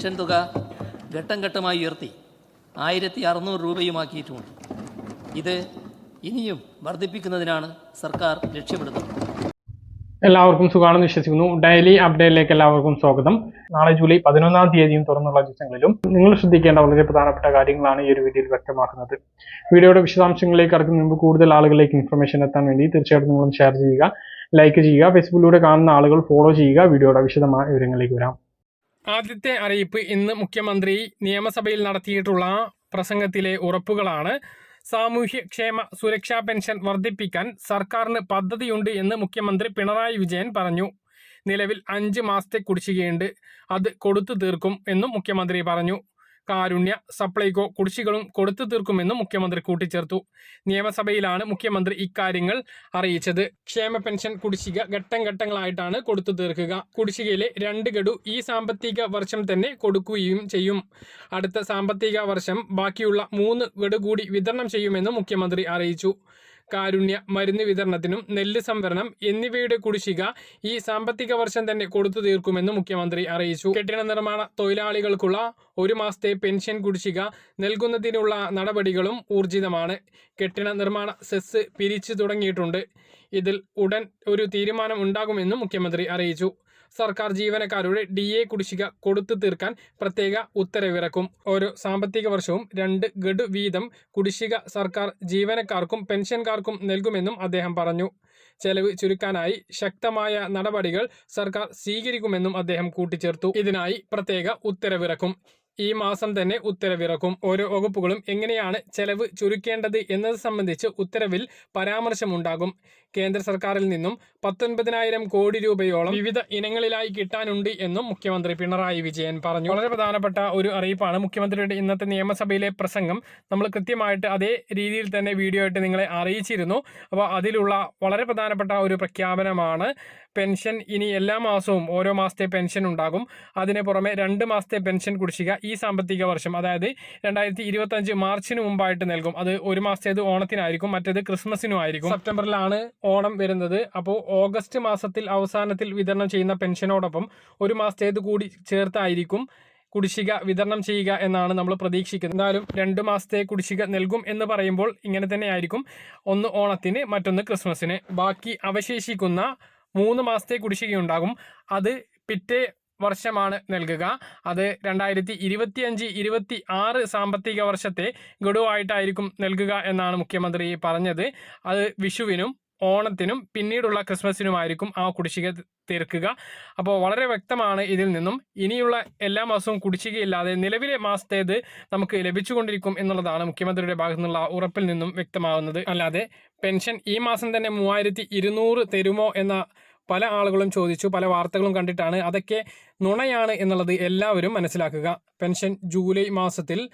Pension തുക ഘട്ടം ഘട്ടമായി ഉയർത്തി ആയിരത്തി അറുന്നൂറ് രൂപയുമാക്കിയിട്ടുമുണ്ട് ഇത് ഇനിയും വർദ്ധിപ്പിക്കുന്നതിനാണ് സർക്കാർ ലക്ഷ്യമിടുന്നത്. എല്ലാവർക്കും സുഖമാണെന്ന് വിശ്വസിക്കുന്നു. ഡെയിലി അപ്ഡേറ്റിലേക്ക് എല്ലാവർക്കും സ്വാഗതം. നാളെ ജൂലൈ പതിനൊന്നാം തീയതിയും തുറന്നുള്ള ദിവസങ്ങളിലും നിങ്ങൾ ശ്രദ്ധിക്കേണ്ട വളരെ പ്രധാനപ്പെട്ട കാര്യങ്ങളാണ് ഈ ഒരു വീഡിയോയിൽ വ്യക്തമാക്കുന്നത്. വീഡിയോയുടെ വിശദാംശങ്ങളിലേക്ക് കടക്കുന്ന മുമ്പ് കൂടുതൽ ആളുകളിലേക്ക് ഇൻഫർമേഷൻ എത്താൻ വേണ്ടി തീർച്ചയായിട്ടും നിങ്ങളും ഷെയർ ചെയ്യുക ലൈക്ക് ചെയ്യുക ഫേസ്ബുക്കിലൂടെ കാണുന്ന ആളുകൾ ഫോളോ ചെയ്യുക. വീഡിയോയുടെ വിശദമായ വിവരങ്ങളിലേക്ക് വരാം. ആദ്യത്തെ അറിയിപ്പ് ഇന്ന് മുഖ്യമന്ത്രി നിയമസഭയിൽ നടത്തിയിട്ടുള്ള പ്രസംഗത്തിലെ ഉറപ്പുകളാണ്. സാമൂഹ്യക്ഷേമ സുരക്ഷാ പെൻഷൻ വർദ്ധിപ്പിക്കാൻ സർക്കാരിന് പദ്ധതിയുണ്ട് എന്ന് മുഖ്യമന്ത്രി പിണറായി വിജയൻ പറഞ്ഞു. നിലവിൽ അഞ്ച് മാസത്തെ കുടിശ്ശികയുണ്ട്. അത് കൊടുത്തു തീർക്കും എന്നും മുഖ്യമന്ത്രി പറഞ്ഞു. കാരുണ്യ സപ്ലൈകോ കുടിശ്ശികളും കൊടുത്തു തീർക്കുമെന്നും മുഖ്യമന്ത്രി കൂട്ടിച്ചേർത്തു. നിയമസഭയിലാണ് മുഖ്യമന്ത്രി ഇക്കാര്യങ്ങൾ അറിയിച്ചത്. ക്ഷേമ പെൻഷൻ കുടിശ്ശിക ഘട്ടം ഘട്ടങ്ങളായിട്ടാണ് കൊടുത്തു തീർക്കുക. കുടിശ്ശികയിലെ രണ്ട് ഗഡു ഈ സാമ്പത്തിക വർഷം തന്നെ കൊടുക്കുകയും ചെയ്യും. അടുത്ത സാമ്പത്തിക വർഷം ബാക്കിയുള്ള മൂന്ന് ഗഡു കൂടി വിതരണം ചെയ്യുമെന്നും മുഖ്യമന്ത്രി അറിയിച്ചു. കാരുണ്യ മരുന്ന് വിതരണത്തിനും നെല്ല് സംവരണം എന്നിവയുടെ കുടിശ്ശിക ഈ സാമ്പത്തിക വർഷം തന്നെ കൊടുത്തു തീർക്കുമെന്ന് മുഖ്യമന്ത്രി അറിയിച്ചു. കെട്ടിട നിർമ്മാണ തൊഴിലാളികൾക്കുള്ള ഒരു മാസത്തെ പെൻഷൻ കുടിശ്ശിക നൽകുന്നതിനുള്ള നടപടികളും ഊർജിതമാണ്. കെട്ടിട നിർമ്മാണ സെസ് പിരിച്ചു തുടങ്ങിയിട്ടുണ്ട്. ഇതിൽ ഉടൻ ഒരു തീരുമാനം ഉണ്ടാകുമെന്നും മുഖ്യമന്ത്രി അറിയിച്ചു. സർക്കാർ ജീവനക്കാരുടെ ഡി എ കുടിശ്ശിക കൊടുത്തു തീർക്കാൻ പ്രത്യേക ഉത്തരവിറക്കും. ഓരോ സാമ്പത്തിക വർഷവും രണ്ട് ഗഡു വീതം കുടിശ്ശിക സർക്കാർ ജീവനക്കാർക്കും പെൻഷൻകാർക്കും നൽകുമെന്നും അദ്ദേഹം പറഞ്ഞു. ചെലവ് ചുരുക്കാനായി ശക്തമായ നടപടികൾ സർക്കാർ സ്വീകരിക്കുമെന്നും അദ്ദേഹം കൂട്ടിച്ചേർത്തു. ഇതിനായി പ്രത്യേക ഉത്തരവിറക്കും. ഈ മാസം തന്നെ ഉത്തരവിറക്കും. ഓരോ വകുപ്പുകളും എങ്ങനെയാണ് ചെലവ് ചുരുക്കേണ്ടത് എന്നത് സംബന്ധിച്ച് ഉത്തരവിൽ പരാമർശമുണ്ടാകും. കേന്ദ്ര സർക്കാരിൽ നിന്നും പത്തൊൻപതിനായിരം കോടി രൂപയോളം വിവിധ ഇനങ്ങളിലായി കിട്ടാനുണ്ട് എന്നും മുഖ്യമന്ത്രി പിണറായി വിജയൻ പറഞ്ഞു. വളരെ പ്രധാനപ്പെട്ട ഒരു അറിയിപ്പാണ് മുഖ്യമന്ത്രിയുടെ ഇന്നത്തെ നിയമസഭയിലെ പ്രസംഗം. നമ്മൾ കൃത്യമായിട്ട് അതേ രീതിയിൽ തന്നെ വീഡിയോ ആയിട്ട് നിങ്ങളെ അറിയിച്ചിരുന്നു. അപ്പോൾ അതിലുള്ള വളരെ പ്രധാനപ്പെട്ട ഒരു പ്രഖ്യാപനമാണ്. പെൻഷൻ ഇനി എല്ലാ മാസവും ഓരോ മാസത്തെ പെൻഷൻ ഉണ്ടാകും. അതിന് പുറമെ രണ്ട് മാസത്തെ പെൻഷൻ കുടിശ്ശിക ഈ സാമ്പത്തിക വർഷം അതായത് രണ്ടായിരത്തി ഇരുപത്തഞ്ച് മാർച്ചിന് മുമ്പായിട്ട് നൽകും. അത് ഒരു മാസത്തേത് ഓണത്തിനായിരിക്കും മറ്റേത് ക്രിസ്മസിനും ആയിരിക്കും. സെപ്റ്റംബറിലാണ് ഓണം വരുന്നത്. അപ്പോൾ ഓഗസ്റ്റ് മാസത്തിൽ അവസാനത്തിൽ വിതരണം ചെയ്യുന്ന പെൻഷനോടൊപ്പം ഒരു മാസത്തേത് കൂടി ചേർത്തായിരിക്കും കുടിശ്ശിക വിതരണം ചെയ്യുക എന്നാണ് നമ്മൾ പ്രതീക്ഷിക്കുന്നത്. എന്നാലും രണ്ട് മാസത്തെ കുടിശ്ശിക നൽകും എന്ന് പറയുമ്പോൾ ഇങ്ങനെ തന്നെയായിരിക്കും. ഒന്ന് ഓണത്തിന് മറ്റൊന്ന് ക്രിസ്മസിന്. ബാക്കി അവശേഷിക്കുന്ന മൂന്ന് മാസത്തെ കുടിശ്ശികയുണ്ടാകും. അത് പിറ്റേ വർഷമാണ് നൽകുക. അത് രണ്ടായിരത്തി ഇരുപത്തിയഞ്ച് ഇരുപത്തി ആറ് സാമ്പത്തിക വർഷത്തെ ഗഡുവായിട്ടായിരിക്കും നൽകുക എന്നാണ് മുഖ്യമന്ത്രി പറഞ്ഞത്. അത് വിഷുവിനും ഓണത്തിനും പിന്നീടുള്ള ക്രിസ്മസിനുമായിരിക്കും ആ കുടിശ്ശിക തീർക്കുക. അപ്പോൾ വളരെ വ്യക്തമാണ് ഇതിൽ നിന്നും. ഇനിയുള്ള എല്ലാ മാസവും കുടിശ്ശികയില്ലാതെ നിലവിലെ മാസത്തേത് നമുക്ക് ലഭിച്ചുകൊണ്ടിരിക്കും എന്നുള്ളതാണ് മുഖ്യമന്ത്രിയുടെ ഭാഗത്തു നിന്നുള്ള ഉറപ്പിൽ നിന്നും വ്യക്തമാവുന്നത്. അല്ലാതെ പെൻഷൻ ഈ മാസം തന്നെ മൂവായിരത്തി ഇരുന്നൂറ് തരുമോ എന്ന പല ആളുകളും ചോദിച്ചു. പല വാർത്തകളും കണ്ടിട്ടാണ്. അതൊക്കെ നുണയാണ് എന്നുള്ളത് എല്ലാവരും മനസ്സിലാക്കുക. പെൻഷൻ ജൂലൈ മാസത്തിൽ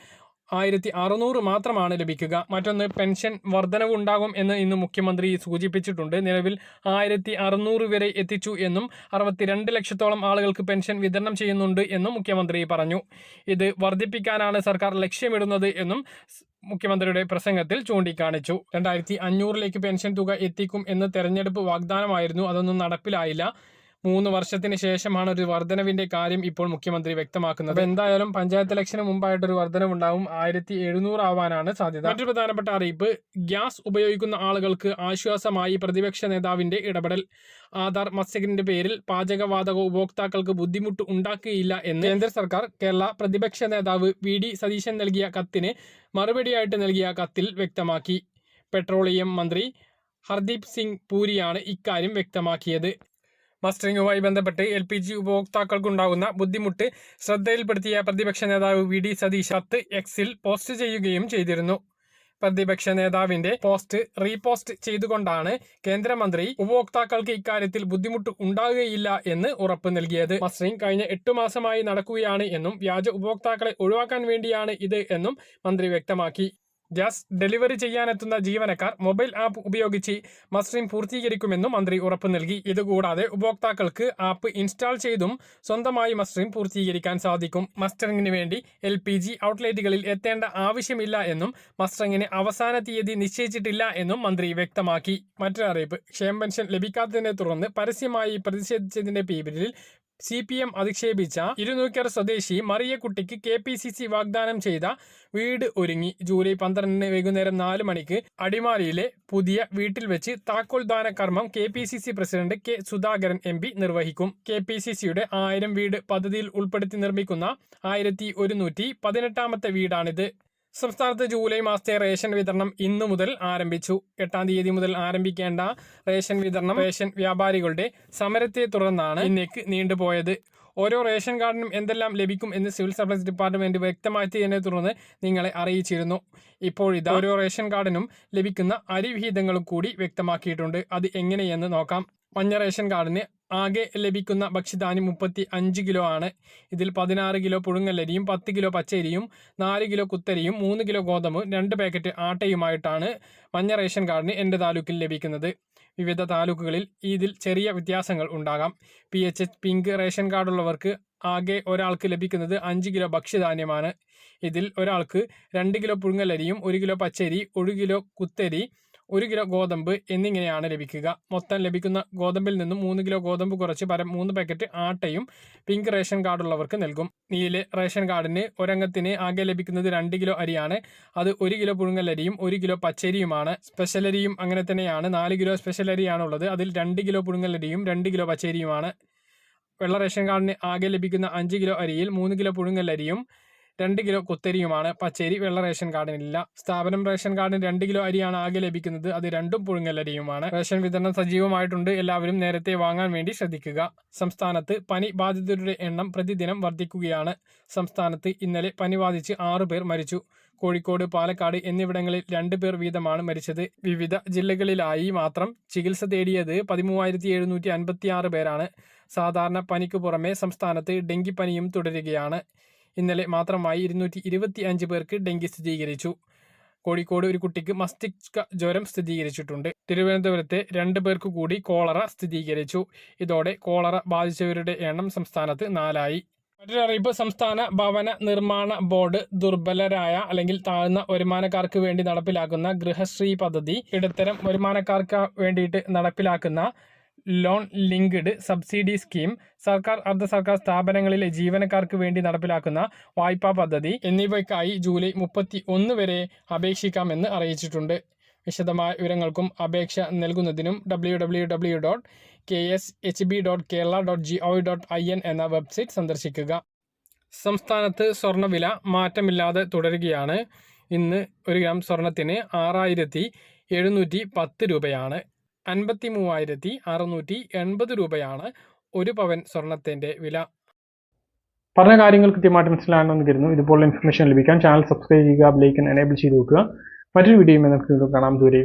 ആയിരത്തി അറുന്നൂറ് മാത്രമാണ് ലഭിക്കുക. മറ്റൊന്ന് പെൻഷൻ വർധനവുണ്ടാകും എന്ന് ഇന്ന് മുഖ്യമന്ത്രി സൂചിപ്പിച്ചിട്ടുണ്ട്. നിലവിൽ ആയിരത്തി അറുന്നൂറ് വരെ എത്തിച്ചു എന്നും അറുപത്തിരണ്ട് ലക്ഷത്തോളം ആളുകൾക്ക് പെൻഷൻ വിതരണം ചെയ്യുന്നുണ്ട് എന്നും മുഖ്യമന്ത്രി പറഞ്ഞു. ഇത് വർദ്ധിപ്പിക്കാനാണ് സർക്കാർ ലക്ഷ്യമിടുന്നത് എന്നും മുഖ്യമന്ത്രിയുടെ പ്രസംഗത്തിൽ ചൂണ്ടിക്കാണിച്ചു. രണ്ടായിരത്തി അഞ്ഞൂറിലേക്ക് പെൻഷൻ തുക എത്തിക്കും എന്ന് തെരഞ്ഞെടുപ്പ് വാഗ്ദാനമായിരുന്നു. അതൊന്നും നടപ്പിലായില്ല. മൂന്ന് വർഷത്തിന് ശേഷമാണ് ഒരു വർധനവിന്റെ കാര്യം ഇപ്പോൾ മുഖ്യമന്ത്രി വ്യക്തമാക്കുന്നത്. എന്തായാലും പഞ്ചായത്ത് ഇലക്ഷന് മുമ്പായിട്ട് ഒരു വർധനവുണ്ടാവും. ആയിരത്തി എഴുന്നൂറ് ആവാനാണ് സാധ്യത. മറ്റൊരു പ്രധാനപ്പെട്ട അറിയിപ്പ് ഗ്യാസ് ഉപയോഗിക്കുന്ന ആളുകൾക്ക് ആശ്വാസമായി പ്രതിപക്ഷ നേതാവിന്റെ ഇടപെടൽ. ആധാർ മത്സ്യത്തിന്റെ പേരിൽ പാചകവാതക ഉപഭോക്താക്കൾക്ക് ബുദ്ധിമുട്ട് ഉണ്ടാക്കുകയില്ല എന്ന് കേന്ദ്ര സർക്കാർ കേരള പ്രതിപക്ഷ നേതാവ് വി ഡി സതീശൻ നൽകിയ കത്തിന് മറുപടിയായിട്ട് നൽകിയ കത്തിൽ വ്യക്തമാക്കി. പെട്രോളിയം മന്ത്രി ഹർദീപ് സിംഗ് പൂരിയാണ് ഇക്കാര്യം വ്യക്തമാക്കിയത്. മസ്റ്ററിങ്ങുമായി ബന്ധപ്പെട്ട് എൽ പി ജി ഉപഭോക്താക്കൾക്കുണ്ടാകുന്ന ബുദ്ധിമുട്ട് ശ്രദ്ധയിൽപ്പെടുത്തിയ പ്രതിപക്ഷ നേതാവ് വി ഡി സതീഷ് കത്ത് എക്സിൽ പോസ്റ്റ് ചെയ്യുകയും ചെയ്തിരുന്നു. പ്രതിപക്ഷ നേതാവിന്റെ പോസ്റ്റ് റീപോസ്റ്റ് ചെയ്തുകൊണ്ടാണ് കേന്ദ്രമന്ത്രി ഉപഭോക്താക്കൾക്ക് ഇക്കാര്യത്തിൽ ബുദ്ധിമുട്ട് ഉണ്ടാകുകയില്ല എന്ന് ഉറപ്പ് നൽകിയത്. മസ്റ്ററിംഗ് കഴിഞ്ഞ എട്ടു മാസമായി നടക്കുകയാണ് എന്നും വ്യാജ ഉപഭോക്താക്കളെ ഒഴിവാക്കാൻ വേണ്ടിയാണ് ഇത് എന്നും മന്ത്രി വ്യക്തമാക്കി. ഗ്യാസ് ഡെലിവറി ചെയ്യാനെത്തുന്ന ജീവനക്കാർ മൊബൈൽ ആപ്പ് ഉപയോഗിച്ച് മസ്റ്ററിംഗ് പൂർത്തീകരിക്കുമെന്നും മന്ത്രി ഉറപ്പു നൽകി. ഇതുകൂടാതെ ഉപഭോക്താക്കൾക്ക് ആപ്പ് ഇൻസ്റ്റാൾ ചെയ്തും സ്വന്തമായി മസ്റ്ററിംഗ് പൂർത്തീകരിക്കാൻ സാധിക്കും. മസ്റ്ററിംഗിന് വേണ്ടി എൽ പി ജി ഔട്ട്ലെറ്റുകളിൽ എത്തേണ്ട ആവശ്യമില്ല എന്നും മസ്റ്ററിംഗിന് അവസാന തീയതി നിശ്ചയിച്ചിട്ടില്ല എന്നും മന്ത്രി വ്യക്തമാക്കി. മറ്റൊരറിയിപ്പ് ക്ഷേമ പെൻഷൻ ലഭിക്കാത്തതിനെ തുടർന്ന് പരസ്യമായി പ്രതിഷേധിച്ചതിന്റെ പേരിൽ സി പി എം അധിക്ഷേപിച്ച ഇരുന്നൂക്കർ സ്വദേശി മറിയക്കുട്ടിക്ക് കെ പി സി സി വാഗ്ദാനം ചെയ്ത വീട് ഒരുങ്ങി. ജൂലൈ പന്ത്രണ്ടിന് വൈകുന്നേരം നാല് മണിക്ക് അടിമാലിയിലെ പുതിയ വീട്ടിൽ വെച്ച് താക്കോൽ ദാന കർമ്മം K P C C president K Sudhakaran M P നിർവഹിക്കും. കെ പി സി സിയുടെ ആയിരം വീട് പദ്ധതിയിൽ ഉൾപ്പെടുത്തി നിർമ്മിക്കുന്ന ആയിരത്തി ഒരുന്നൂറ്റി പതിനെട്ടാമത്തെ വീടാണിത്. സംസ്ഥാനത്ത് ജൂലൈ മാസത്തെ റേഷൻ വിതരണം ഇന്നു മുതൽ ആരംഭിച്ചു. എട്ടാം തീയതി മുതൽ ആരംഭിക്കേണ്ട റേഷൻ വിതരണം റേഷൻ വ്യാപാരികളുടെ സമരത്തെ തുടർന്നാണ് ഇന്നേക്ക് നീണ്ടുപോയത്. ഓരോ റേഷൻ കാർഡിനും എന്തെല്ലാം ലഭിക്കും എന്ന് സിവിൽ സപ്ലൈസ് ഡിപ്പാർട്ട്മെന്റ് വ്യക്തമാക്കിയതിനെ തുടർന്ന് നിങ്ങളെ അറിയിച്ചിരുന്നു. ഇപ്പോഴിതാ ഓരോ റേഷൻ കാർഡിനും ലഭിക്കുന്ന അരി വിഹിതങ്ങളും കൂടി വ്യക്തമാക്കിയിട്ടുണ്ട്. അത് എങ്ങനെയെന്ന് നോക്കാം. മഞ്ഞ റേഷൻ കാർഡിന് ആകെ ലഭിക്കുന്ന ഭക്ഷ്യധാന്യം മുപ്പത്തി അഞ്ച് കിലോ ആണ്. ഇതിൽ പതിനാറ് കിലോ പുഴുങ്ങലരിയും പത്ത് കിലോ പച്ചരിയും നാല് കിലോ കുത്തരിയും മൂന്ന് കിലോ ഗോതമ്പും രണ്ട് പാക്കറ്റ് ആട്ടയുമായിട്ടാണ് മഞ്ഞ റേഷൻ കാർഡിന് എന്റെ താലൂക്കിൽ ലഭിക്കുന്നത്. വിവിധ താലൂക്കുകളിൽ ഇതിൽ ചെറിയ വ്യത്യാസങ്ങൾ ഉണ്ടാകാം. P H H pink ration കാർഡുള്ളവർക്ക് ആകെ ഒരാൾക്ക് ലഭിക്കുന്നത് അഞ്ച് കിലോ ഭക്ഷ്യധാന്യമാണ്. ഇതിൽ ഒരാൾക്ക് രണ്ട് കിലോ പുഴുങ്ങലരിയും ഒരു കിലോ പച്ചരി ഒരു കിലോ കുത്തരി ഒരു കിലോ ഗോതമ്പ് എന്നിങ്ങനെയാണ് ലഭിക്കുക. മൊത്തം ലഭിക്കുന്ന ഗോതമ്പിൽ നിന്നും മൂന്ന് കിലോ ഗോതമ്പ് കുറച്ച് പരം മൂന്ന് പാക്കറ്റ് ആട്ടയും പിങ്ക് റേഷൻ കാർഡുള്ളവർക്ക് നൽകും. നീല റേഷൻ കാർഡിന് ഒരംഗത്തിന് ആകെ ലഭിക്കുന്നത് രണ്ട് കിലോ അരിയാണ്. അത് ഒരു കിലോ പുഴുങ്ങലരിയും ഒരു കിലോ പച്ചരിയുമാണ്. സ്പെഷ്യൽ അരിയും അങ്ങനെ തന്നെയാണ്. നാല് കിലോ സ്പെഷ്യൽ അരിയാണുള്ളത്. അതിൽ രണ്ട് കിലോ പുഴുങ്ങലരിയും രണ്ട് കിലോ പച്ചരിയുമാണ്. വെള്ള റേഷൻ കാർഡിന് ആകെ ലഭിക്കുന്ന അഞ്ച് കിലോ അരിയിൽ മൂന്ന് കിലോ പുഴുങ്ങലരിയും രണ്ട് കിലോ കുത്തരിയുമാണ്. പച്ചരി വെള്ള റേഷൻ കാർഡിനില്ല. സ്ഥാപനം റേഷൻ കാർഡിന് രണ്ട് കിലോ അരിയാണ് ആകെ ലഭിക്കുന്നത്. അത് രണ്ടും പുഴുങ്ങലരിയുമാണ് റേഷൻ വിതരണം സജീവമായിട്ടുണ്ട്. എല്ലാവരും നേരത്തെ വാങ്ങാൻ വേണ്ടി ശ്രദ്ധിക്കുക. സംസ്ഥാനത്ത് പനി ബാധിതരുടെ എണ്ണം പ്രതിദിനം വർദ്ധിക്കുകയാണ്. സംസ്ഥാനത്ത് ഇന്നലെ പനി ബാധിച്ച് ആറു പേർ മരിച്ചു. കോഴിക്കോട് പാലക്കാട് എന്നിവിടങ്ങളിൽ രണ്ടു പേർ വീതമാണ് മരിച്ചത്. വിവിധ ജില്ലകളിലായി മാത്രം ചികിത്സ തേടിയത് പതിമൂവായിരത്തി എഴുന്നൂറ്റി അൻപത്തി ആറ് പേരാണ്. സാധാരണ പനിക്ക് പുറമെ സംസ്ഥാനത്ത് ഡെങ്കിപ്പനിയും തുടരുകയാണ്. ഇന്നലെ മാത്രമായി ഇരുന്നൂറ്റി ഇരുപത്തി അഞ്ച് പേർക്ക് ഡെങ്കി സ്ഥിരീകരിച്ചു. കോഴിക്കോട് ഒരു കുട്ടിക്ക് മസ്തിഷ്ക ജ്വരം സ്ഥിരീകരിച്ചിട്ടുണ്ട്. തിരുവനന്തപുരത്തെ രണ്ട് പേർക്ക് കൂടി കോളറ സ്ഥിരീകരിച്ചു. ഇതോടെ കോളറ ബാധിച്ചവരുടെ എണ്ണം സംസ്ഥാനത്ത് നാലായി. മറ്റൊരറിയിപ്പ് സംസ്ഥാന ഭവന നിർമ്മാണ ബോർഡ് ദുർബലരായ അല്ലെങ്കിൽ താഴ്ന്ന വരുമാനക്കാർക്ക് വേണ്ടി നടപ്പിലാക്കുന്ന ഗൃഹശ്രീ പദ്ധതി ഇടത്തരം വരുമാനക്കാർക്ക് വേണ്ടിയിട്ട് നടപ്പിലാക്കുന്ന ലോൺ ലിങ്ക്ഡ് സബ്സിഡി സ്കീം സർക്കാർ അർദ്ധ സർക്കാർ സ്ഥാപനങ്ങളിലെ ജീവനക്കാർക്ക് വേണ്ടി നടപ്പിലാക്കുന്ന വായ്പാ പദ്ധതി എന്നിവയ്ക്കായി ജൂലൈ മുപ്പത്തി ഒന്ന് വരെ അപേക്ഷിക്കാമെന്ന് അറിയിച്ചിട്ടുണ്ട്. വിശദമായ വിവരങ്ങൾക്കും അപേക്ഷ നൽകുന്നതിനും W W W dot K S H B dot Kerala dot G O dot I N എന്ന വെബ്സൈറ്റ് സന്ദർശിക്കുക. സംസ്ഥാനത്ത് സ്വർണവില മാറ്റമില്ലാതെ തുടരുകയാണ്. ഇന്ന് ഒരു ഗ്രാം സ്വർണത്തിന് ആറായിരത്തി എഴുന്നൂറ്റി പത്ത് രൂപയാണ്. അൻപത്തി മൂവായിരത്തി അറുന്നൂറ്റി എൺപത് രൂപയാണ് ഒരു പവൻ സ്വർണത്തിന്റെ വില. പറഞ്ഞ കാര്യങ്ങൾ കൃത്യമായിട്ട് മനസ്സിലാകണമെന്ന് കരുതുന്നു. ഇതുപോലുള്ള ഇൻഫർമേഷൻ ലഭിക്കാൻ ചാനൽ സബ്സ്ക്രൈബ് ചെയ്യുക ബെലൈക്കൻ എനേബിൾ ചെയ്ത് വെക്കുക. മറ്റൊരു വീഡിയോയുമായി നമുക്ക് കാണാം. ദൂരെ